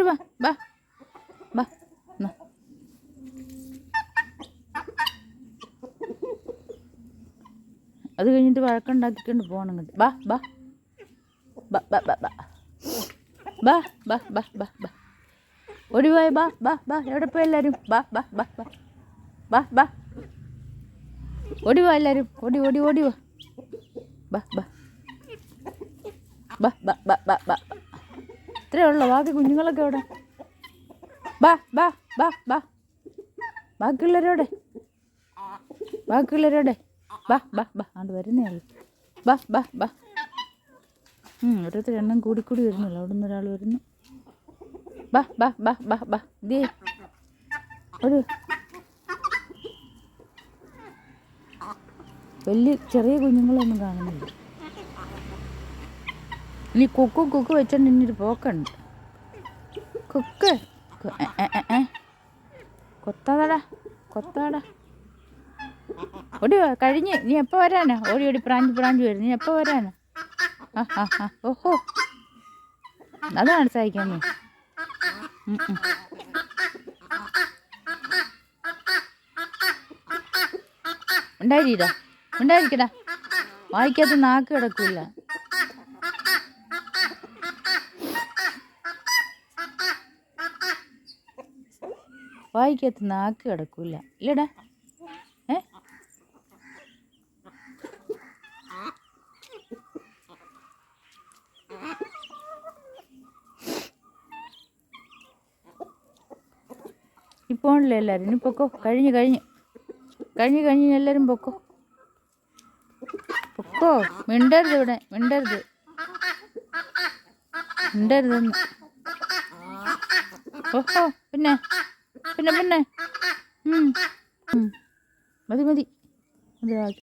ഇങ്ങോട്ട് വാ വാ വാ അത് കഴിഞ്ഞിട്ട് വഴക്കുണ്ടാക്കിക്കൊണ്ട് പോകണം ഇങ്ങോട്ട് ബാ ബാ ബാ ബാ ബാ ബാ ബാ ബാ ബാ ബാ ബാ ഒടിവായ ബാ ബാ ബാ എവിടെ പോയി എല്ലാവരും ബാ ബാ ബാ ബാ ബാ ബാ ഓടിവാ എല്ലാവരും ഓടി ഓടി ഓടിവാ ബാ ബാ ബാ ബാ ബാ ബാ ബാ ഇത്രയേ ഉള്ളൂ? ബാക്കി കുഞ്ഞുങ്ങളൊക്കെ അവിടെ. ബാ ബാ ബാ ബാ ബാക്കിയുള്ളവരോടെ ബാക്കിയുള്ളവരോടെ ബാ ബാ ബാ അത് വരുന്നേ ഉള്ളൂ. ബാ ബാ ബാ ഓരോരുത്തർ എണ്ണം കൂടിക്കൂടി വരുന്നില്ല അവിടെ നിന്ന് ഒരാൾ വരുന്നു. ബാ ബാ ബാ ബാ ബാ ദേ. ഒരു വലിയ ചെറിയ കുഞ്ഞുങ്ങളൊന്നും കാണുന്നില്ല. ഇനി കുക്കു കുക്കു വെച്ചോണ്ട് ഇനി ഒരു പോക്കുണ്ട്. കുക്ക്. കൊത്താതട കൊത്താട. ഓടി കഴിഞ്ഞ്. നീ എപ്പോൾ വരാനാ? ഓടി ഓടി പ്രാഞ്ച് പ്രാഞ്ച് വരും. നീ എപ്പോൾ വരാനാ? ഓഹോ. അതാണ് സഹിക്കാൻ നീ. ഉണ്ടായിരിക്കടാ ഉണ്ടായിരിക്കടാ. വായിക്കാത്ത നാക്ക് കിടക്കൂല. വായിക്കാത്ത നാക്ക് കിടക്കൂല. ഇല്ലടാ. ഏ? ഇപ്പോഴല്ലേ എല്ലാവരും ഇനി പൊക്കോ. കഴിഞ്ഞ് കഴിഞ്ഞ്. കഴിഞ്ഞ് കഴിഞ്ഞ് എല്ലാവരും പൊക്കോ. പൊക്കോ. മിണ്ടരുത് ഇവിടെ. മിണ്ടരുത്. മിണ്ടരുതെന്ന്. ഓഹോ പിന്നെ? പിന്നെ പിന്നെ. മതി മതി.